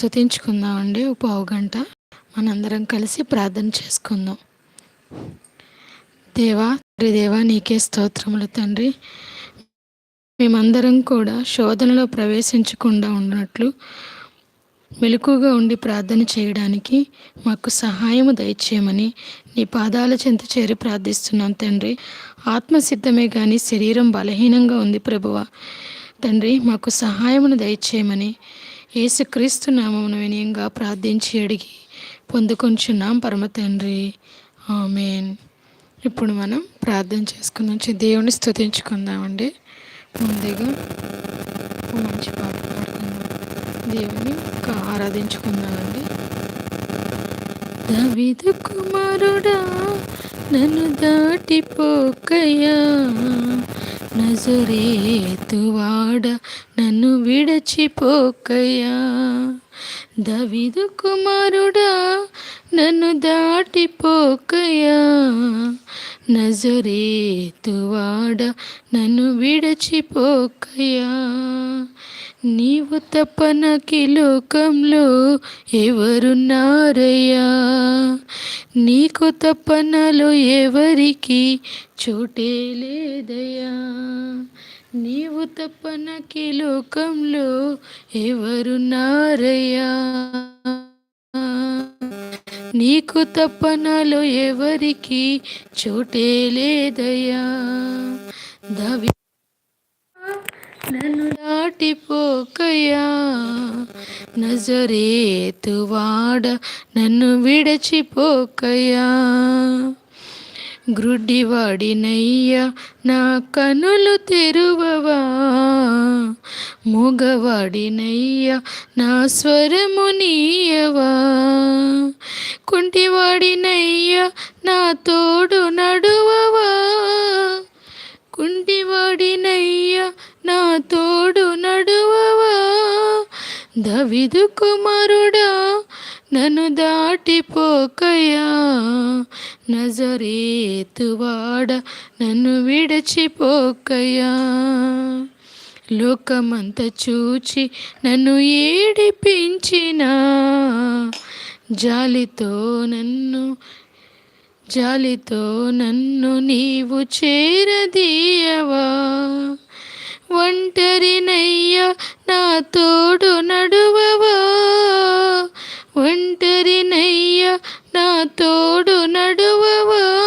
స్థుతించుకుందామండి ఒక పావు గంట. మనందరం కలిసి ప్రార్థన చేసుకుందాం. దేవా తండ్రి దేవా నీకే స్తోత్రములు తండ్రి. మేమందరం కూడా శోధనలో ప్రవేశించకుండా ఉన్నట్లు మెలకుగా ఉండి ప్రార్థన చేయడానికి మాకు సహాయము దయచేయమని నీ పాదాల చెంత చేరి ప్రార్థిస్తున్నాం తండ్రి. ఆత్మసిద్ధమే కానీ శరీరం బలహీనంగా ఉంది ప్రభువ. తండ్రి మాకు సహాయమును దయచేయమని యేసుక్రీస్తు నామమును వినయంగా ప్రార్థించి అడిగి పొందుకొంచున్నాం. పరమ తండ్రి. ఆమెన్. ఇప్పుడు మనం ప్రార్థన చేసుకుందాం. దేవుని స్తుతించుకుందామండి. ముందుగా మంచి పాట పాడుకుందాం. దేవుని ఇంకా ఆరాధించుకుందామండి. దవిదు కుమారుడా నన్ను దాటిపోకయ్యా. నజరేతువాడ నన్ను విడచిపోకయ్యా. దవిదు కుమారుడా నన్ను దాటిపోకయ్యా. నజరేతువాడ నన్ను విడచిపోకయ్యా. నీవు తప్ప నాకి లోకంలో ఎవరున్నారయ్యా? నీకు తప్ప నాలో ఎవరికి చోటే లేదయ్యా? నీవు తప్ప నాకి లోకంలో ఎవరున్నారయ్యా? నీకు తప్ప నాలో ఎవరికి చోటే లేదయ్యా? దవి నన్ను దాటిపోకయ్యా. నజరేతువాడ నన్ను విడచిపోకయ్యా. గ్రుడ్డివాడినయ్యా నా కనులు తెరువవా. మూగవాడినయ్యా నా స్వరము నీయవా. కుంటివాడినయ్యా నా తోడు నడువవా. కుంటివాడిన నా తోడు నడువవా? దవిదు కుమారుడా నన్ను దాటిపోకయా నజరేతువాడ నన్ను విడచిపోకయా లోకమంత చూచి నన్ను ఏడిపించిన జాలితో నన్ను జాలితో నన్ను నీవు చేరదీయవా? ఒంటరినయ్యా నా తోడు నడువవా? ఒంటరినయ్యా నా తోడు నడువవా?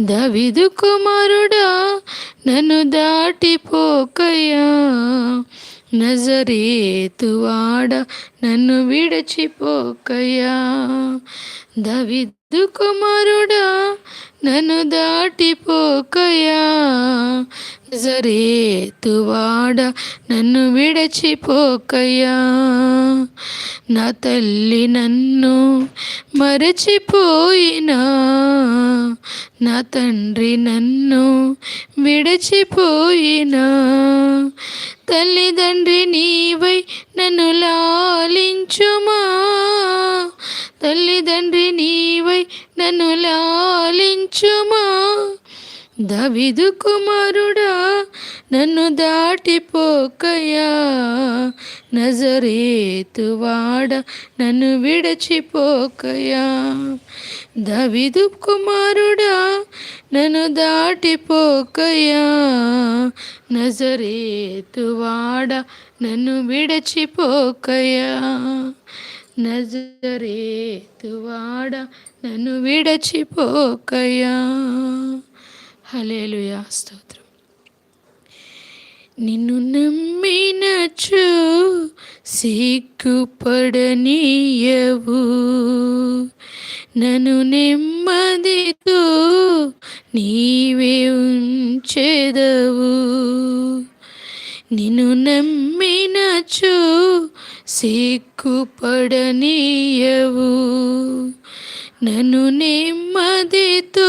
దవిదు కుమారుడా నన్ను దాటిపోకయ్యా. నజరేతువాడ నన్ను విడచిపోకయ్యా. దవిదు కుమారుడా నన్ను దాటిపోకయా నజరేతువాడ నన్ను విడచిపోకయ్యా. నా తల్లి నన్ను మరచిపోయినా. నా తండ్రి నన్ను విడచిపోయినా. తల్లిదండ్రి నీవై నన్ను లాలించుమా. తల్లిదండ్రి నీవై నన్ను లాలించుమా. దవిదు కుమారుడా నన్ను దాటిపోకయా నజరేతువాడ నన్ను విడచిపోకయా దవిదు కుమారుడా నన్ను దాటిపోకయా నజరేతువాడ నన్ను విడచిపోకయా నజరేతువాడ నన్ను విడచిపోకయా హలేలుయా స్తోత్రం. నిన్ను నమ్మినచు సిగ్గుపడనీయవు. నన్ను నెమ్మదితో నీవే ఉంచెదవు. నిన్ను నమ్మినచు సిగ్గుపడనీయవు. నన్ను నెమ్మదితో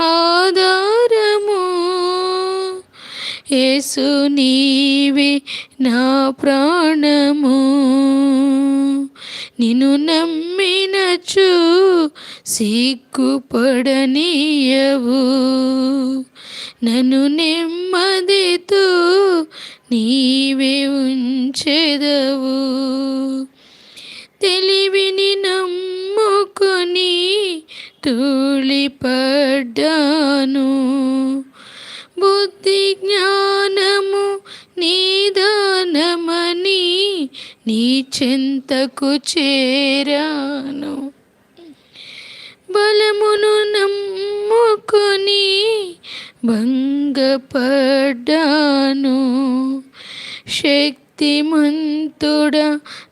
ఆధారము. యేసు నీవే నా ప్రాణము. నిన్ను నమ్మినచు సిగ్గుపడనీయవు. నన్ను నెమ్మదితో నీవే ఉంచెదవు. తెలివిని నమ్ముకొని తూళిపడ్డాను బుద్ధి జ్ఞానము నీదానమని నీ చింతకు చేరాను. బలమును నమ్ముకొని భంగపడ్డాను. శక్తిమంతుడ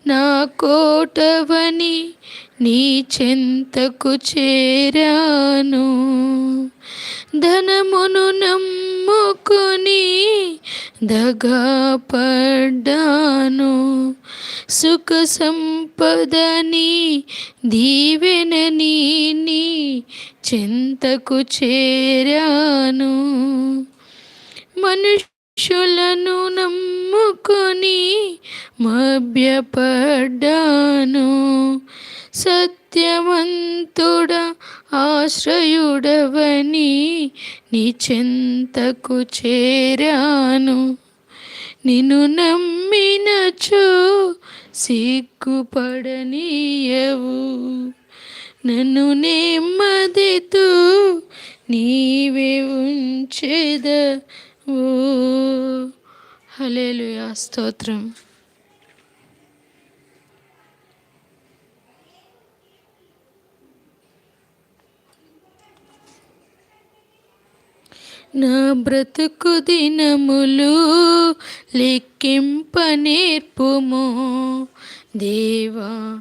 నా కోటవని నీ చెంతకు చేరాను. ధనమును నమ్ముకుని దగా పడ్డాను. సుఖ సంపదని దీవెనని నీ చింతకు చేరాను. మనుషులను నమ్ముకొని మభ్యపడ్డాను. సత్యవంతుడ ఆశ్రయుడవని నీ చెంతకు చేరాను. నిన్ను నమ్మినచో సిగ్గుపడనీయవు. నన్ను నెమ్మదితో నీవే ఉంచెదవు. హల్లెలూయా స్తోత్రం. నా బ్రతుకు దినములు లెక్కింప నేర్పుము. దేవా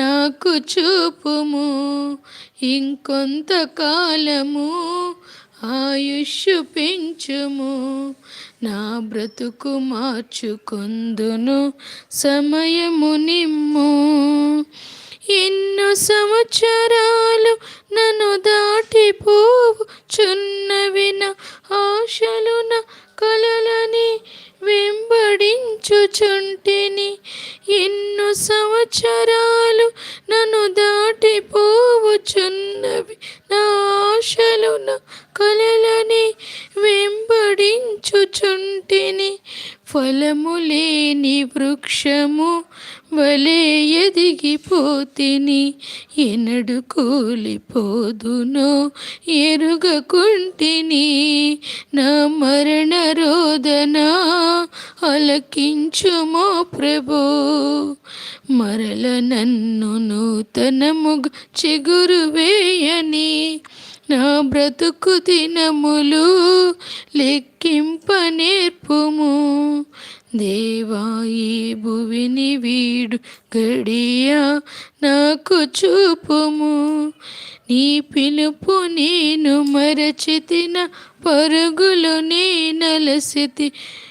నాకు చూపుము. ఇంకొంత కాలము ఆయుష్ పెంచుము. నా బ్రతుకు మార్చుకొందును సమయము నిమ్ము. ఎన్నో సంవత్సరాలు నన్ను దాటిపోవు చున్నవిన ఆశలున కలలని వెంబడించుచుంటిని. ఎన్నో సంవత్సరాలు నన్ను దాటిపోవచున్నవి నా ఆశలు నా కలలని వెంబడించుచుంటిని. ఫలము లేని వృక్షము వలే ఎదిగిపోతిని ఎనడు కూలిపోదునో ఎరుగకుంటిని. నా మరణ రోదన అలకించుమో ప్రభు. మరల నన్ను నూతనముగ చిగురు వేయని నా బ్రతుకు దినములు లెక్కింప నేర్పుము. దేవా ఈ భువిని వీడు గడియా నాకు చూపుము. నీ పిలుపు నేను మరచితిన పరుగులు నీ నలసితి.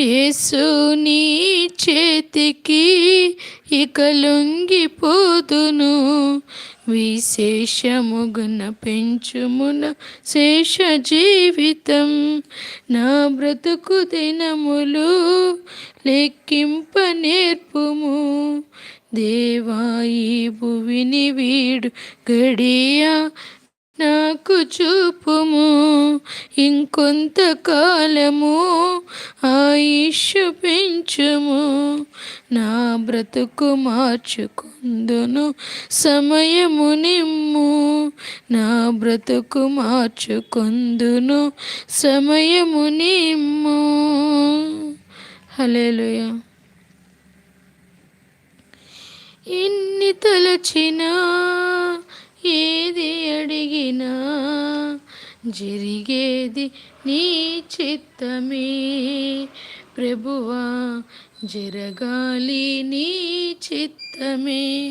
యేసు నీ చేతికి ఇక లొంగిపోదును. విశేషముగున పెంచుమున శేష జీవితం. నా బ్రతుకు దినములు లెక్కింప నేర్పుము దేవాయి భువిని వీడు గడియా నాకు చూపుము ఇంకొంతకాలము ఆయుష్ పెంచుము. నా బ్రతుకు మార్చుకుందును సమయము నిమ్ము. నా బ్రతుకు మార్చుకుందును సమయము నిమ్ము. హలేలుయా ఎన్ని తలచినా ఏది అడిగినా జరిగేది నీ చిత్తమే. ప్రభువా జరగాలి నీ చిత్తమే.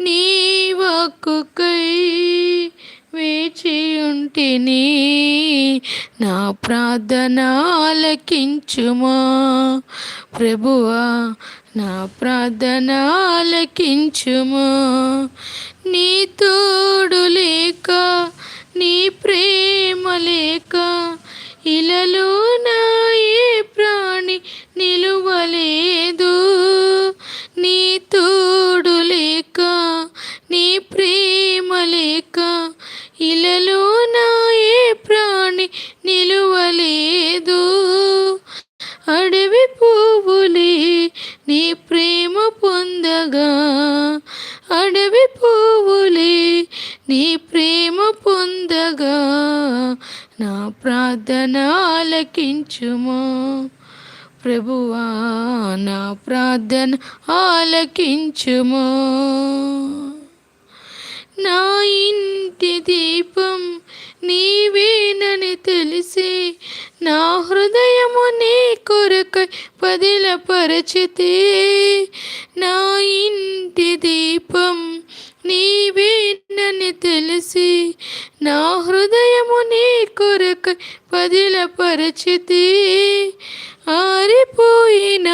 నీ వాక్కుకై వేచి ఉంటిని నా ప్రార్థన ఆలకించుమా. ప్రభువా నా ప్రార్థన ఆలకించుము నీ తోడు లేక నీ ప్రేమ లేక ఇలలో నా ఏ ప్రాణి నిలువలేదు. నీ తోడు లేక నీ ప్రేమ లేక ఇలలో నా ఏ ప్రాణి నిలువలేదు. ఉండగా అడవి పువ్వులే నీ ప్రేమ పొందగా. నా ప్రార్థన ఆలకించుమా. ప్రభువా నా ప్రార్థన ఆలకించుమా. నా ఇంటి దీపం నీవేనని తెలిసి నా హృదయము నీ కొరకై పదిలపరచితే నా నా హృదయము నీ కొరకై పదిలపరచితే. ఆరిపోయిన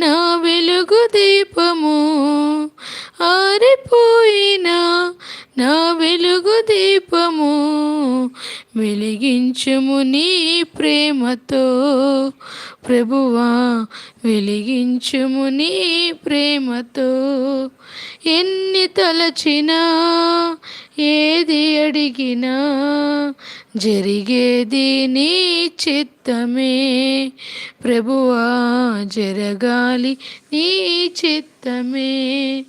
నా వెలుగు దీపము. ఆరిపోయిన నా వెలుగు దీపము. వెలిగించుము నీ ప్రేమతో. ప్రభువా వెలిగించుము నీ ప్రేమతో. ఎన్ని తలచినా ఏది అడిగినా జరిగేది నీ చిత్తమే. ప్రభువా జరగాలి నీ చిత్తమే.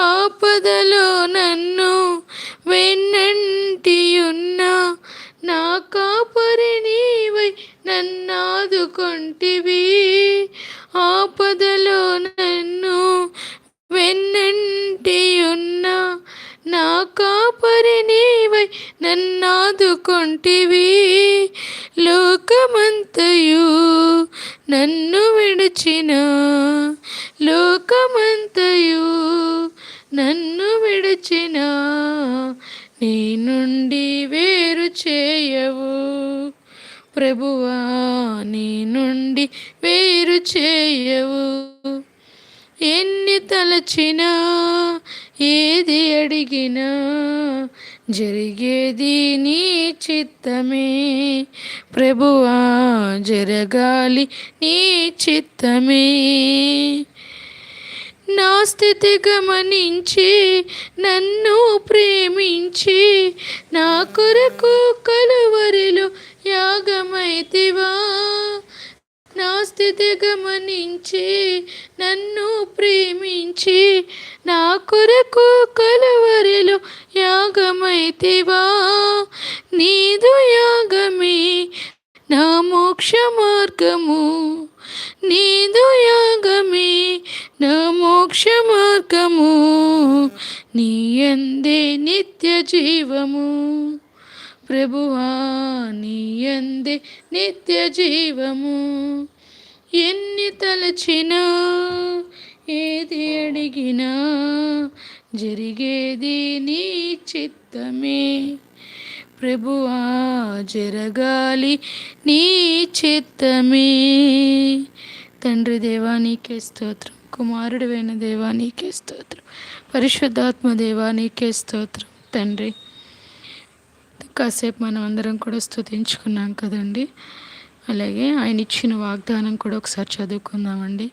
ఆపదలో నన్ను వెన్నంటియున్నా నా కాపరి నీవై నన్నాదుకొంటివి. ఆపదలో నన్ను వెన్నంటియున్నా నా కాపరి నీవై నన్నాదుకొంటివి. లోకమంతయు నన్ను విడిచిన లోకమంతయు నన్ను విడిచిన నీ నుండి వేరు చేయవు. ప్రభువా నీ నుండి వేరు చేయవు. ఎన్ని తలచినా ఏది అడిగినా జరిగేది నీ చిత్తమే. ప్రభువా జరగాలి నీ చిత్తమే. నా స్థితి గమనించి నన్ను ప్రేమించి నా కొరకు కలువరిలో యాగమైతివా? నా స్థితి గమనించి నన్ను ప్రేమించి నా కొరకు కలవరిలో యాగమైతివా? నీదు యాగమే నా మోక్ష మార్గము నీదు యాగమే నా మోక్ష మార్గము నీ ఎందే నిత్య జీవము. ప్రభువా నీ ఎందే నిత్య జీవము. ఎన్ని తలచినా ఏది అడిగినా జరిగేది నీ చిత్తమే. ప్రభువా జరగాలి నీ చిత్తమే. తండ్రి దేవా స్తోత్రం. కుమారుడివైన దేవా నీకే స్తోత్రం. పరిశుద్ధాత్మ దేవా నీకే స్తోత్రం. తండ్రి కాసేపు మనం అందరం కూడా స్తుతించుకున్నాం కదండి. అలాగే ఆయన ఇచ్చిన వాగ్దానం కూడా ఒకసారి చదువుకుందామండి.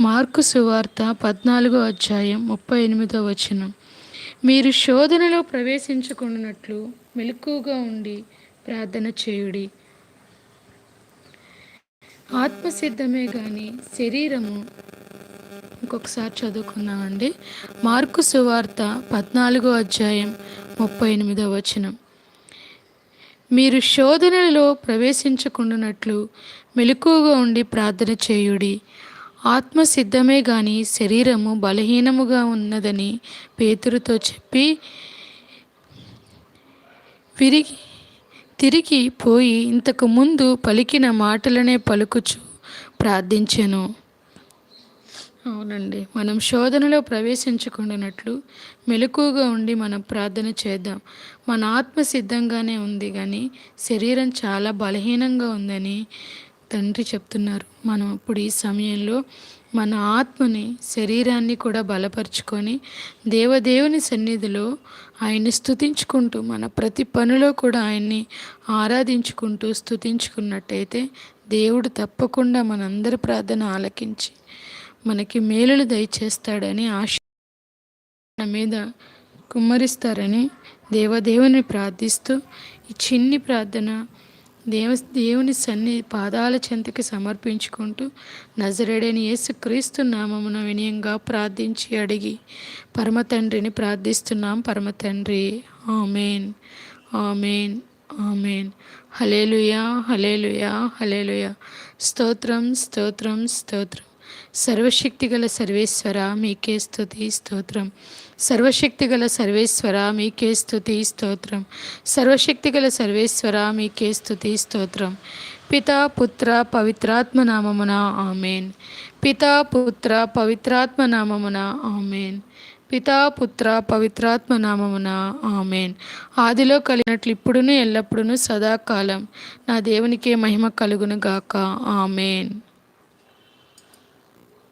మార్కు సువార్త పద్నాలుగో అధ్యాయం ముప్పై ఎనిమిదో వచనం. మీరు శోధనలో ప్రవేశించుకున్నట్లు మెలకుగా ఉండి ప్రార్థన చేయుడి. ఆత్మసిద్ధమే కానీ శరీరము ఇంకొకసారి చదువుకున్నామండి మార్కు సువార్త పద్నాలుగో అధ్యాయం ముప్పై ఎనిమిదో వచనం. మీరు శోధనలో ప్రవేశించకుండానట్లు మెలకువగా ఉండి ప్రార్థన చేయుడి. ఆత్మ సిద్ధమే గాని శరీరము బలహీనముగా ఉన్నదని పేతురుతో చెప్పి విరిగి తిరిగి పోయి ఇంతకు ముందు పలికిన మాటలనే పలుకుచు ప్రార్థించెను. అవునండి. మనం శోధనలో ప్రవేశించకుండానట్లు మెలకుగా ఉండి మనం ప్రార్థన చేద్దాం. మన ఆత్మ సిద్ధంగానే ఉంది కానీ శరీరం చాలా బలహీనంగా ఉందని తండ్రి చెప్తున్నారు. మనం ఇప్పుడు ఈ సమయంలో మన ఆత్మని శరీరాన్ని కూడా బలపరుచుకొని దేవదేవుని సన్నిధిలో ఆయన్ని స్థుతించుకుంటూ మన ప్రతి పనిలో కూడా ఆయన్ని ఆరాధించుకుంటూ స్థుతించుకున్నట్టయితే దేవుడు తప్పకుండా మనందరి ప్రార్థన ఆలకించి మనకి మేలులు దయచేస్తాడని ఆశ మన మీద కుమ్మరిస్తారని దేవదేవుని ప్రార్థిస్తూ ఈ చిన్ని ప్రార్థన దేవ దేవుని సన్ని పాదాల చెంతకి సమర్పించుకుంటూ నజరేడని యేసుక్రీస్తు నామమున వినయంగా ప్రార్థించి అడిగి పరమ తండ్రిని ప్రార్థిస్తున్నాం. పరమ తండ్రి amen. Amen. Amen. Hallelujah hallelujah hallelujah స్తోత్రం స్తోత్రం స్తోత్రం. సర్వశక్తిగల సర్వేశ్వర మీకే స్థుతి స్తోత్రం. సర్వశక్తిగల సర్వేశ్వర మీకే స్థుతి స్తోత్రం. సర్వశక్తిగల సర్వేశ్వర మీకే స్థుతి స్తోత్రం. పితా పుత్ర పవిత్రాత్మ నామమున ఆమెన్. పితా పుత్ర పవిత్రాత్మ నామమున ఆమెన్. పితా పుత్ర పవిత్రాత్మ నామమున ఆమెన్. ఆదిలో కలిగినట్లు ఇప్పుడును ఎల్లప్పుడూ సదాకాలం. నా దేవునికే మహిమ కలుగును గాక ఆమెన్.